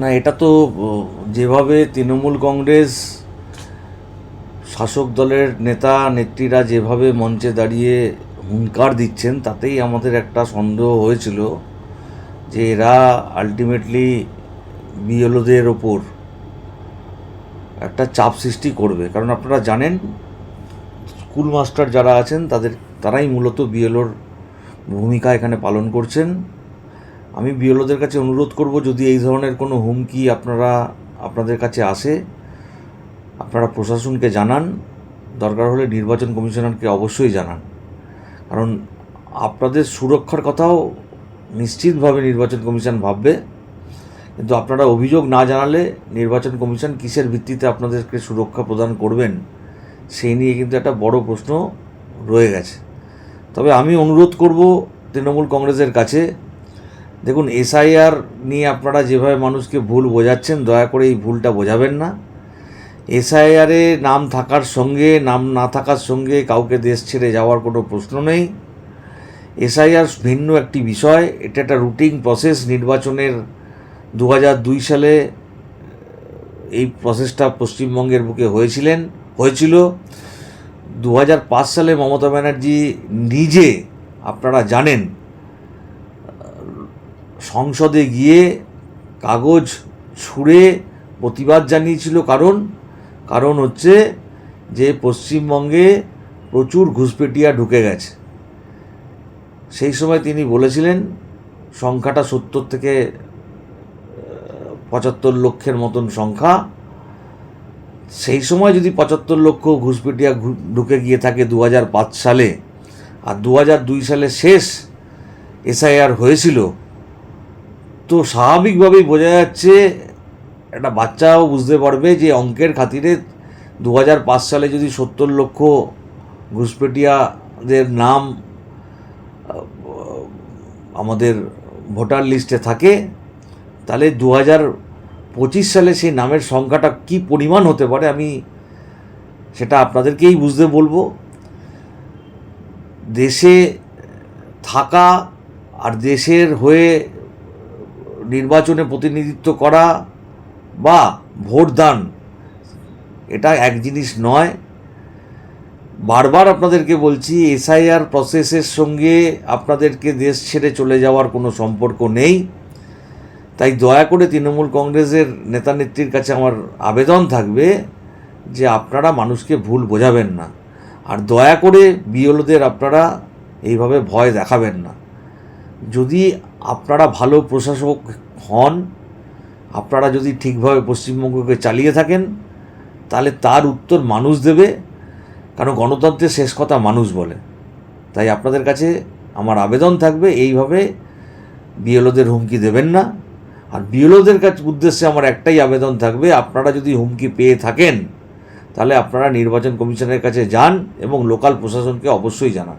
না, এটা তো যেভাবে তৃণমূল কংগ্রেস, শাসক দলের নেতা, নেত্রীরা যেভাবে মঞ্চে দাঁড়িয়ে হুঙ্কার দিচ্ছেন, তাতেই আমাদের একটা সন্দেহ হয়েছিল যে এরা আলটিমেটলি বিএলওদের ওপর একটা চাপ সৃষ্টি করবে। কারণ আপনারা জানেন স্কুল মাস্টার যারা আছেন, তাদের, তারাই মূলত বিএলওর ভূমিকা এখানে পালন করছেন। আমি বিএলওদের কাছে অনুরোধ করব, যদি এই ধরনের কোনো হুমকি আপনারা, আপনাদের কাছে আসে, আপনারা প্রশাসনকে জানান। দরকার হলে নির্বাচন কমিশনারকে অবশ্যই জানান। কারণ আপনাদের সুরক্ষার কথাও নিশ্চিতভাবে নির্বাচন কমিশন ভাববে। কিন্তু আপনারা অভিযোগ না জানালে নির্বাচন কমিশন কিসের ভিত্তিতে আপনাদেরকে সুরক্ষা প্রদান করবেন, সেই নিয়ে কিন্তু একটা বড় প্রশ্ন রয়ে গেছে। তবে আমি অনুরোধ করব তৃণমূল কংগ্রেসের কাছে দেখুন এসআইআর নিয়ে আপনারা যেভাবে মানুষকে ভুল বোঝাচ্ছেন, দয়া করে এই ভুলটা বোঝাবেন না। এসআইআরে নাম থাকার সঙ্গে, নাম না থাকার সঙ্গে কাউকে দেশ ছেড়ে যাওয়ার কোনো প্রশ্ন নেই। এসআইআর ভিন্ন একটি বিষয়, এটা একটা রুটিন প্রসেস নির্বাচনের দু দুই সালে এই প্রসেসটা পশ্চিমবঙ্গের বুকে হয়েছিলেন, হয়েছিল। দু হাজার পাঁচ সালে মমতা ব্যানার্জি নিজে, আপনারা জানেন সংসদে গিয়ে কাগজ ছুঁড়ে প্রতিবাদ জানিয়েছিল। কারণ কারণ হচ্ছে যে পশ্চিমবঙ্গে প্রচুর ঘুষপেটিয়া ঢুকে গেছে। সেই সময় তিনি বলেছিলেন, সংখ্যাটা সত্তর থেকে পঁচাত্তর লক্ষের মতন সংখ্যা। সেই সময় যদি পঁচাত্তর লক্ষ ঘুষপেটিয়া ঢুকে গিয়ে থাকে দু হাজার পাঁচ সালে, আর দু সালে শেষ এসআইআর হয়েছিল তো স্বাভাবিকভাবেই বোঝা যাচ্ছে, একটা বাচ্চাও বুঝতে পারবে যে অঙ্কের খাতিরে দু হাজার পাঁচ সালে যদি সত্তর লক্ষ ঘুষপেটিয়াদের নাম আমাদের ভোটার লিস্টে থাকে, তাহলে দু পঁচিশ সালে সেই নামের সংখ্যাটা কি পরিমাণ হতে পারে আমি সেটা আপনাদেরকেই বুঝতে বলব। দেশে থাকা আর দেশের হয়ে নির্বাচনে প্রতিনিধিত্ব করা বা ভোটদান এটা এক জিনিস নয়। বারবার আপনাদেরকে বলছি, এসআইআর প্রসেসের সঙ্গে আপনাদেরকে দেশ ছেড়ে চলে যাওয়ার কোনো সম্পর্ক নেই। তাই দয়া করে তৃণমূল কংগ্রেসের নেতা নেত্রীর কাছে আমার আবেদন থাকবে যে আপনারা মানুষকে ভুল বোঝাবেন না। আর দয়া করে বিএলওদের আপনারা এইভাবে ভয় দেখাবেন না। যদি আপনারা ভালো প্রশাসক হন, আপনারা যদি ঠিকভাবে পশ্চিমবঙ্গকে চালিয়ে থাকেন, তাহলে তার উত্তর মানুষ দেবে, কারণ গণতন্ত্রের শেষ কথা মানুষ বলে। তাই আপনাদের কাছে আমার আবেদন থাকবে, এইভাবে বিএলওদের হুমকি দেবেন না। আর বিএলওদের কাছে উদ্দেশ্যে আমার একটাই আবেদন থাকবে, আপনারা যদি হুমকি পেয়ে থাকেন, তাহলে আপনারা নির্বাচন কমিশনের কাছে যান এবং লোকাল প্রশাসনকে অবশ্যই জানান।